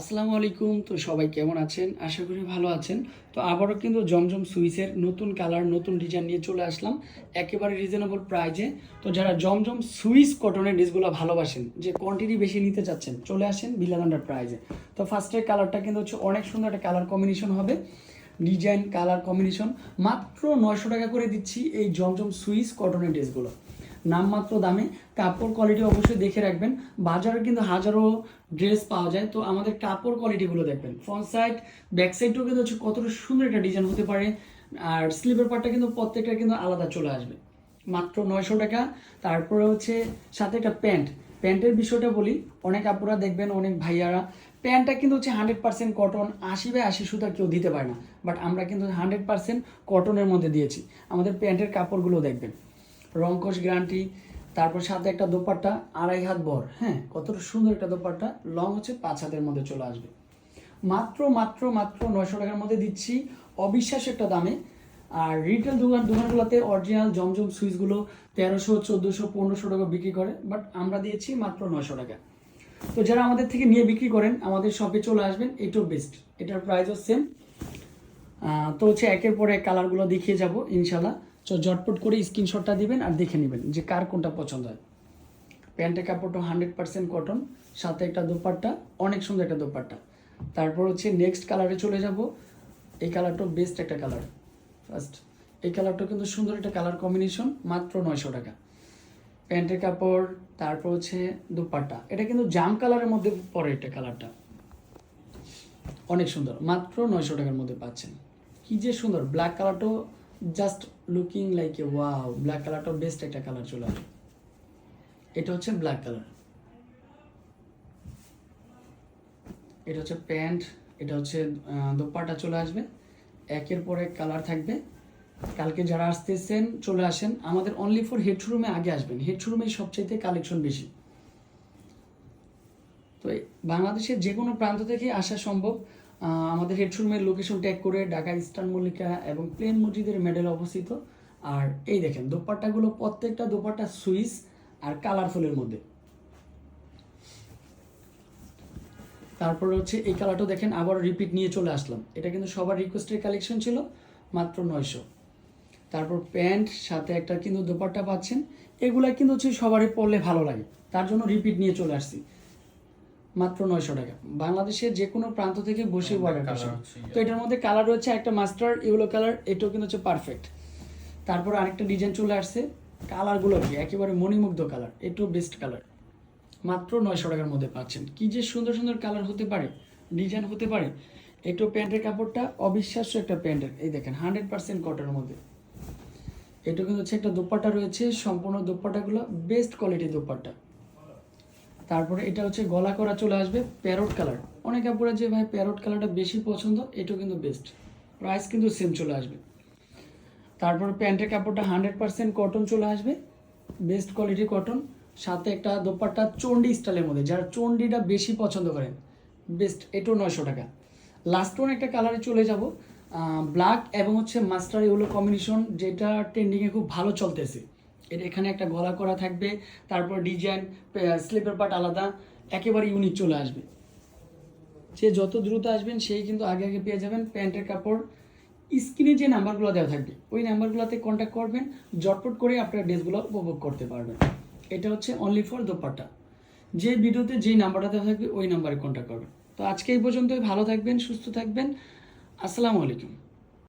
আসসালামু আলাইকুম। তো সবাই কেমন আছেন? আশা করি ভালো আছেন। তো আবারও কিন্তু জমজম সুইসের নতুন কালার, নতুন ডিজাইন নিয়ে চলে আসলাম। একেবারে রিজনেবল প্রাইজে তো যারা জমজম সুইস কটনের ড্রেসগুলো ভালোবাসেন, যে কোয়ান্টিটি বেশি নিতে চাচ্ছেন, চলে আসেন বিলাদান্ডার প্রাইজে তো ফার্স্টের কালারটা কিন্তু হচ্ছে অনেক সুন্দর একটা কালার কম্বিনেশন হবে। ডিজাইন কালার কম্বিনেশন মাত্র নয়শো টাকা করে দিচ্ছি এই জমজম সুইস কটনের ড্রেসগুলো নামমাত্র দামে। কাপড় কোয়ালিটি অবশ্যই দেখে রাখবেন। বাজারে কিন্তু হাজারো ড্রেস পাওয়া যায়। তো আমাদের কাপড় কোয়ালিটিগুলো দেখবেন। ফ্রন্ট সাইড ব্যাক সাইডটাও কিন্তু হচ্ছে কতটা সুন্দর একটা ডিজাইন হতে পারে। আর স্লিপের পার্টটা কিন্তু প্রত্যেকটা কিন্তু আলাদা চলে আসবে। মাত্র নয়শো টাকা। তারপরে হচ্ছে সাথে একটা প্যান্ট প্যান্টের বিষয়টা বলি। অনেক আপুরা দেখবেন, অনেক ভাইয়ারা। প্যান্টটা কিন্তু হচ্ছে হান্ড্রেড পার্সেন্ট কটন আশি বাই আশি সুতা কেউ দিতে পারে না। বাট আমরা কিন্তু হান্ড্রেড পার্সেন্ট কটনের মধ্যে দিয়েছি। আমাদের প্যান্টের কাপড়গুলো দেখবেন। রংকশ গ্যারান্টি তারপর সাথে একটা দোপাট্টা, আড়াই হাত বর হ্যাঁ কতটা সুন্দর একটা দোপাট্টা, লং হচ্ছে পাঁচ হাতের মধ্যে চলে আসবে। মাত্র মাত্র মাত্র নয়শো টাকার মধ্যে দিচ্ছি অবিশ্বাস্য একটা দামে। আর রিটেল দোকান, দোকানগুলোতে অরিজিনাল জমজম সুইচগুলো তেরোশো, চোদ্দোশো, পনেরোশো টাকা বিক্রি করে বাট আমরা দিয়েছি মাত্র নয়শো টাকা। তো যারা আমাদের থেকে নিয়ে বিক্রি করেন, আমাদের শপে চলে আসবেন, এটাও বেস্ট এটার প্রাইসও সেম তো হচ্ছে একের পর এক কালারগুলো দেখিয়ে যাব ইনশাল্লাহ ঝটপট করে স্ক্রিনশটটা দিবেন আর দেখে নেবেন যে কার কোনটা পছন্দ হয়। প্যান্টের কাপড়টা হান্ড্রেড পার্সেন্ট কটন সাথে একটা দোপাট্টা, অনেক সুন্দর একটা দোপাট্টা। তারপর হচ্ছে নেক্সট কালারে চলে যাব। এই কালারটাও বেস্ট একটা কালার ফার্স্ট এই কালারটা কিন্তু সুন্দর একটা কালার কম্বিনেশন মাত্র নয়শো টাকা। প্যান্টের কাপড়, তারপর হচ্ছে দোপাট্টা। এটা কিন্তু জাম কালারের মধ্যে পড়ে এটা কালারটা অনেক সুন্দর, মাত্র নয়শো টাকার মধ্যে পাচ্ছেন। কি যে সুন্দর ব্ল্যাক কালারটাও just looking like a wow black কালারটাও বেস্ট একটা কালার চলে আসবে এটা হচ্ছে ব্ল্যাক কালার এটা হচ্ছে প্যান্ট এটা হচ্ছে আহ, দোপাট্টা চলে আসবে। একের পর এক কালার থাকবে। কালকে যারা আসতেছেন চলে আসেন। আমাদের অনলি ফর হেড শোরুমে আগে আসবেন। হেড শোরুমে সবচাইতে কালেকশন বেশি। তো বাংলাদেশের যে কোনো প্রান্ত থেকে আসা সম্ভব। আমাদের হেড শোরুমের লোকেশন ট্যাগ করে ঢাকা ইস্টার্ন মল্লিকা এবং প্লেন মসজিদের মেডেল অবস্থিত। আর এই দেখেন দোপাট্টাগুলো প্রত্যেকটা দোপাট্টা সুইস আর কালারফুলের মধ্যে। তারপর হচ্ছে এই কালারটা দেখেন, আবার রিপিট নিয়ে চলে আসলাম। এটা কিন্তু সবার রিকোয়েস্টের কালেকশন ছিল, মাত্র নয়শো। তারপর প্যান্ট, সাথে একটা কিন্তু দোপাট্টা পাচ্ছেন। এগুলা কিন্তু হচ্ছে সবারই পরলে ভালো লাগে। তার জন্য রিপিট নিয়ে চলে আসছি। মাত্র নয়শো টাকা। বাংলাদেশের যে কোনো প্রান্ত থেকে বসে অর্ডার করছে তো এটার মধ্যে কালার রয়েছে একটা মাস্টার ইয়েলো কালার এটাও কিন্তু হচ্ছে পারফেক্ট তারপর আরেকটা ডিজাইন চলে আসছে কালারগুলো কি? একেবারে মণিমুগ্ধ কালার এটাও বেস্ট কালার মাত্র নয়শো টাকার মধ্যে পাচ্ছেন। কি যে সুন্দর সুন্দর কালার হতে পারে ডিজাইন হতে পারে একটু প্যান্টের কাপড়টা অবিশ্বাস্য একটা প্যান্টের। এই দেখেন হান্ড্রেড পার্সেন্ট কটনের মধ্যে। এটা কিন্তু হচ্ছে একটা দোপাট্টা রয়েছে সম্পূর্ণ দোপাট্টাগুলো বেস্ট কোয়ালিটির দোপাট্টা। তারপরে এটা হচ্ছে গলা করা চলে আসবে প্যারট কালার অনেক আপুরা যে ভাই প্যারট কালারটা বেশি পছন্দ, এটাও কিন্তু বেস্ট প্রাইস কিন্তু সেম চলে আসবে। তারপর প্যান্টের কাপড়টা হান্ড্রেড পার্সেন্ট কটন চলে আসবে। বেস্ট কোয়ালিটির কটন সাথে একটা দোপাট্টা চন্ডি স্টাইলের মধ্যে, যারা চন্ডিটা বেশি পছন্দ করেন বেস্ট এটাও নয়শো টাকা। লাস্ট ওয়ান একটা কালারে চলে যাব ব্ল্যাক এবং হচ্ছে মাস্টার এগুলো কম্বিনেশন যেটা ট্রেন্ডিংয়ে খুব ভালো চলতেছে। এটা এখানে একটা গলা করা থাকবে, তারপর ডিজাইন স্লিপের পার্ট আলাদা, একেবারে ইউনিক চলে আসবে। সে যত দ্রুত আসবেন, সেই কিন্তু আগে আগে পেয়ে যাবেন প্যান্টের কাপড়। স্ক্রিনে যে নাম্বারগুলো দেওয়া থাকবে, ওই নাম্বারগুলোতে কন্ট্যাক্ট করবেন জটপট করে আপনার ড্রেসগুলো উপভোগ করতে পারবেন। এটা হচ্ছে অনলি ফর দোপাট্টা। যে ভিডিওতে যেই নাম্বারটা দেওয়া থাকবে, ওই নাম্বারে কন্ট্যাক্ট করবেন। তো আজকে এই পর্যন্তই, ভালো থাকবেন, সুস্থ থাকবেন। আসসালামু আলাইকুম।